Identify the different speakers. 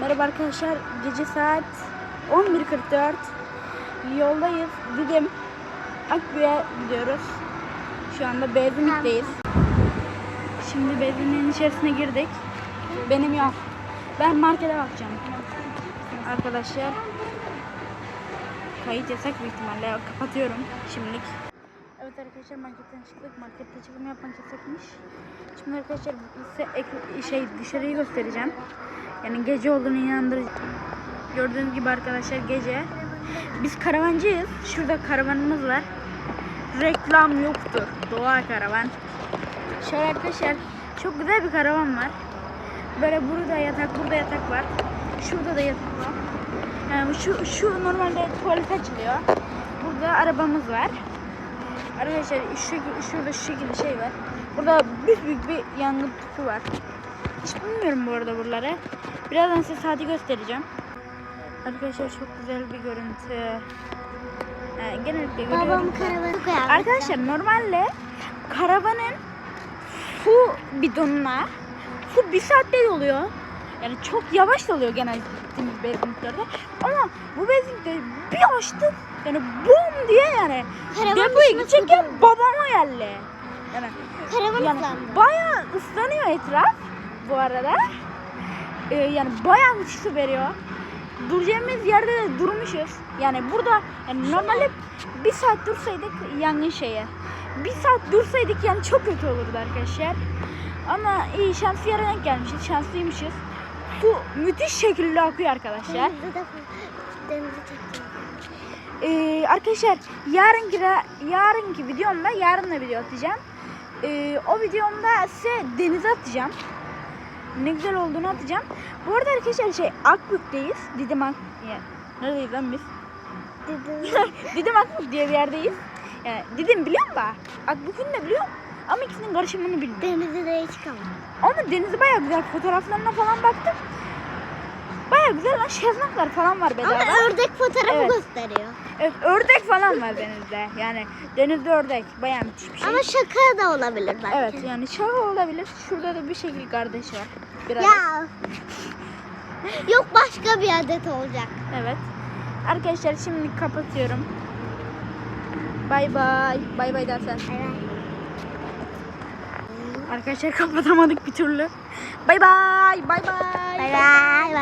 Speaker 1: Merhaba arkadaşlar. Gece saat 11.44. Yoldayız. Didim Akbü'ye gidiyoruz. Şu anda benzinlikteyiz. Şimdi benzinliğin içerisine girdik. Benim yok. Ben markete bakacağım. Arkadaşlar kayıt yasak büyük ihtimalle. Kapatıyorum şimdilik. Evet arkadaşlar marketten çıktık. Markette çekim yapmak yasakmış. Şimdi arkadaşlar size şey dışarıyı göstereceğim. Yani gece olduğunu inandırıcı. Gördüğünüz gibi arkadaşlar gece. Biz karavancıyız. Şurada karavanımız var. Reklam yoktur. Doğa karavan. Şöyle arkadaşlar çok güzel bir karavan var. Böyle burada yatak, burada yatak var. Şurada da yatak var. Yani şu, şu normalde tuvalet açılıyor. Burada arabamız var. Arkadaşlar şu, şurada şu şekilde şey var. Burada büyük büyük bir yangın tüpü var. Hiç bilmiyorum bu arada buraları. Birazdan size saati göstereceğim. Arkadaşlar çok güzel bir görüntü. Yani genellikle
Speaker 2: Babam karavanı koyar.
Speaker 1: Arkadaşlar normalde karavanın su bidonuna su bir saatte doluyor. Yani çok yavaş doluyor genel gittiğimiz benzinliklerde. Ama bu benzinlikte bir açtık yani bum diye yani
Speaker 2: Karavan
Speaker 1: depoya gidecekken babama geldi. Yani,
Speaker 2: Karavan
Speaker 1: yani
Speaker 2: ıslandı.
Speaker 1: bayağı ıslanıyor etraf bu arada. Ee, yani bayağı su veriyor. Duracağımız yerde de durmuşuz. Yani burada yani normalde bir saat dursaydık yangın şeye. Bir saat dursaydık yani çok kötü olurdu arkadaşlar. Ama iyi şanslı yere denk gelmişiz. Şanslıymışız. Su müthiş şekilde akıyor arkadaşlar.
Speaker 2: Denizde de denizi çektim.
Speaker 1: Ee, arkadaşlar yarınki yarınki videomda yarın da video atacağım. Ee, o videomda size denize atacağım. Ne güzel olduğunu atacağım. Bu arada arkadaşlar şey Akbük'teyiz. Didim Ak... Ya, neredeyiz lan biz? Didim Akbük diye bir yerdeyiz. Yani Didim biliyorum da Akbük'ün de biliyorum. Ama ikisinin karışımını bilmiyorum.
Speaker 2: Denize de hiç kalmadı.
Speaker 1: Ama denizi baya güzel. Fotoğraflarına falan baktım. Baya güzel lan şezlonglar falan var bedava.
Speaker 2: Ama ördek fotoğrafı
Speaker 1: Evet.
Speaker 2: gösteriyor.
Speaker 1: Evet, ördek falan var denizde. Yani denizde ördek bayağı müthiş bir şey.
Speaker 2: Ama şaka da olabilir belki.
Speaker 1: evet yani şaka olabilir. Şurada da bir şekil kardeş var. Biraz.
Speaker 2: Ya. Yok başka bir adet olacak.
Speaker 1: Evet. Arkadaşlar şimdi kapatıyorum. Bay bay. Bay bay dersen. Arkadaşlar kapatamadık bir türlü. Bay bay. Bay bay.
Speaker 2: Bay bay.